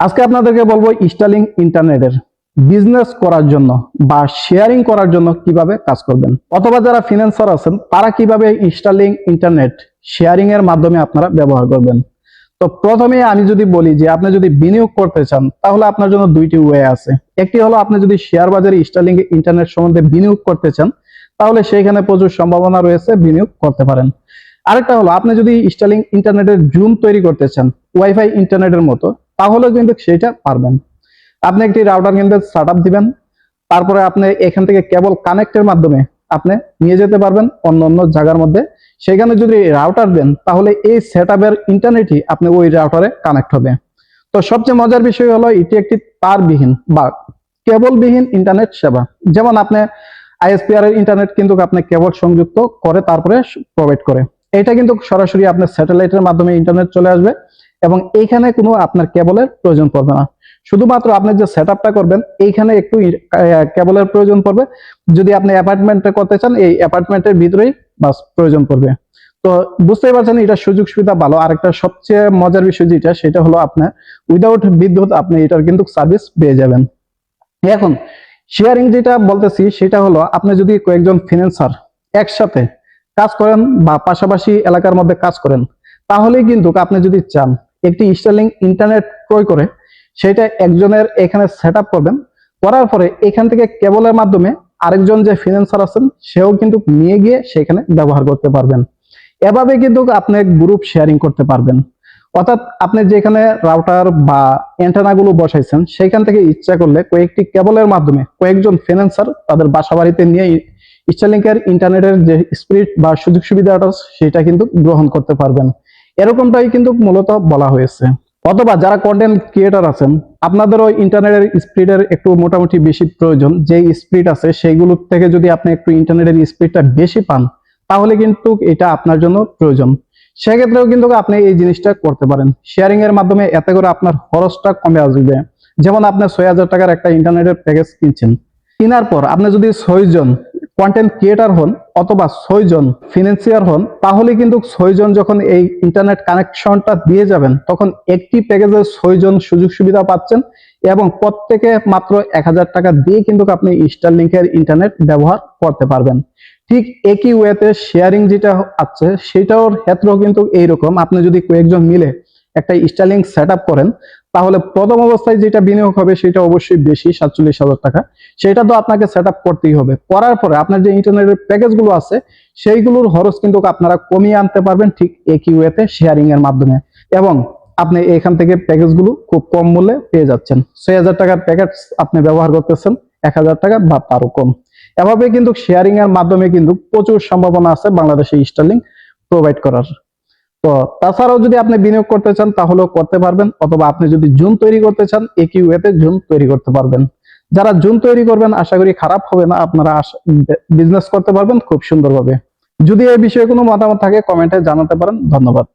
আজকে আপনাদেরকে বলব স্টার্লিং ইন্টারনেটের বিজনেস করার জন্য বা শেয়ারিং করার জন্য কীভাবে কাজ করবেন। অথবা যারা ফিনান্সার আছেন, তারা কীভাবে স্টার্লিং ইন্টারনেট শেয়ারিং এর মাধ্যমে আপনারা ব্যবহার করবেন। তো প্রথমে আমি যদি বলি যে, আপনি যদি বিনিয়োগ করতে চান, তাহলে আপনার জন্য দুইটি ওয়ে আছে। একটি হলো, আপনি যদি শেয়ার বাজারে স্টার্লিং ইন্টারনেট সম্বন্ধে বিনিয়োগ করতে চান, তাহলে সেইখানে প্রচুর সম্ভাবনা রয়েছে বিনিয়োগ করতে পারেন। আরেকটা হলো, আপনি যদি স্টার্লিং ইন্টারনেটের জুম তৈরি করতে চান ওয়াইফাই ইন্টারনেটের মতো তাহলেও কিন্তু সেটা পারবেন। আপনি একটি রাউটার কিন্তু সেট দিবেন, তারপরে আপনি এখান থেকে কেবল কানেক্টের মাধ্যমে আপনি নিয়ে যেতে পারবেন অন্য অন্য জায়গার মধ্যে। সেখানে যদি রাউটার দেন, তাহলে এই সেট আপের ইন্টারনেটই আপনি ওই রাউটারে কানেক্ট হবে। তো সবচেয়ে মজার বিষয় হলো, এটি একটি তারবিহীন বা কেবলবিহীন ইন্টারনেট সেবা। যেমন আপনি আইএসপিআর এর ইন্টারনেট কিন্তু আপনি কেবল সংযুক্ত করে তারপরে প্রোভাইড করে। এটা কিন্তু সরাসরি আপনার স্যাটেলাইটের মাধ্যমে ইন্টারনেট চলে আসবে। এবং এইখানে কোনো আপনার কেবলের প্রয়োজন পড়বে না। শুধুমাত্র আপনি যে সেট করবেন, এইখানে একটু কেবলের প্রয়োজন পড়বে। যদি আপনি অ্যাপার্টমেন্টে করতে চান, এই অ্যাপার্টমেন্টের ভিতরেই বাস প্রয়োজন পড়বে। তো বুঝতেই পারছেন, এটা সুযোগ সুবিধা ভালো। আরেকটা সবচেয়ে মজার বিষয় যেটা, সেটা হলো আপনার উইদাউট বিদ্যুৎ আপনি এটার কিন্তু সার্ভিস পেয়ে যাবেন। এখন শেয়ারিং যেটা বলতেছি, সেটা হলো আপনি যদি কয়েকজন ফিনান্সার একসাথে কাজ করেন বা পাশাপাশি এলাকার মধ্যে কাজ করেন, তাহলেই কিন্তু আপনি যদি চান একটি স্টার্লিং ইন্টারনেট ক্রয় করে সেটা একজনের এখানে সেট করবেন করার পরে এখান থেকে কেবলের মাধ্যমে আরেকজন যে ফিনান্সার আছেন, সেও কিন্তু নিয়ে গিয়ে সেখানে ব্যবহার করতে পারবেন। এভাবে কিন্তু আপনি গ্রুপ শেয়ারিং করতে পারবেন। অর্থাৎ আপনি যেখানে রাউটার বা অ্যান্টেনা গুলো বসাইছেন, সেখান থেকে ইচ্ছা করলে কয়েকটি কেবলের মাধ্যমে কয়েকজন ফিনান্সার তাদের বাসা বাড়িতে নিয়ে স্টারলিংকের ইন্টারনেটের যে স্পিড বা সুযোগ সুবিধাটা, সেটা কিন্তু গ্রহণ করতে পারবেন। এরকমটাই কিন্তু মূলত বলা হয়েছে। অথবা যারা কন্টেন্ট ক্রিয়েটার আছেন, আপনাদেরও ইন্টারনেটের স্পিডের একটু মোটামুটি বেশি প্রয়োজন। যে স্পিড আছে, সেইগুলো থেকে যদি আপনি একটু ইন্টারনেটের স্পিডটা বেশি পান, তাহলে কিন্তু এটা আপনার জন্য প্রয়োজন। সেক্ষেত্রেও কিন্তু আপনি এই জিনিসটা করতে পারেন। শেয়ারিং এর মাধ্যমে এতে করে আপনার খরচটা কমে আসবে। যেমন আপনি ছয় হাজার টাকার একটা ইন্টারনেটের প্যাকেজ কিনছেন। কেনার পর আপনি যদি ছয় জন কন্টেন্ট ক্রিয়েটার হন অথবা ছয়জন ফিনান্সিয়ার হন, তাহলে কিন্তু ছয়জন যখন এই ইন্টারনেট কানেকশনটা দিয়ে যাবেন, তখন একটি প্যাকেজের ছয়জন সুযোগ সুবিধা পাচ্ছেন এবং প্রত্যেকে মাত্র এক হাজার টাকা দিয়ে কিন্তু আপনি স্টারলিংকের ইন্টারনেট ব্যবহার করতে পারবেন। ঠিক একই ওয়েতে শেয়ারিং যেটা আছে, সেটার ক্ষেত্রেও কিন্তু এইরকম। আপনি যদি কয়েকজন মিলে একটা স্টারলিং সেট করেন তাহলে প্রথম অবস্থায় যেটা বিনিয়োগ হবে সেটা অবশ্যই বেশি, সাতচল্লিশ হাজার টাকা। সেটা তো আপনাকে সেট করতেই হবে। করার পরে আপনার যে ইন্টারনেটের প্যাকেজগুলো আছে, সেইগুলোর খরচ কিন্তু আপনারা কমিয়ে আনতে পারবেন ঠিক একই ওয়েতে শেয়ারিং এর মাধ্যমে। এবং আপনি এখান থেকে প্যাকেজগুলো খুব কম মূল্যে পেয়ে যাচ্ছেন। ছয় হাজার টাকার প্যাকেজ আপনি ব্যবহার করতেছেন, এক হাজার টাকা বা তারও কম। এভাবে কিন্তু শেয়ারিং এর মাধ্যমে কিন্তু প্রচুর সম্ভাবনা আছে বাংলাদেশে স্টার্লিং প্রোভাইড করার। তো তাছাড়াও যদি আপনি বিনিয়োগ করতে চান, তাহলেও করতে পারবেন। অথবা আপনি যদি জুন তৈরি করতে চান একই ওয়েতে জুন তৈরি করতে পারবেন। যারা জুন তৈরি করবেন, আশা করি খারাপ হবে না, আপনারা বিজনেস করতে পারবেন খুব সুন্দরভাবে। যদি এই বিষয়ে কোনো মতামত থাকে কমেন্টে জানাতে পারেন। ধন্যবাদ।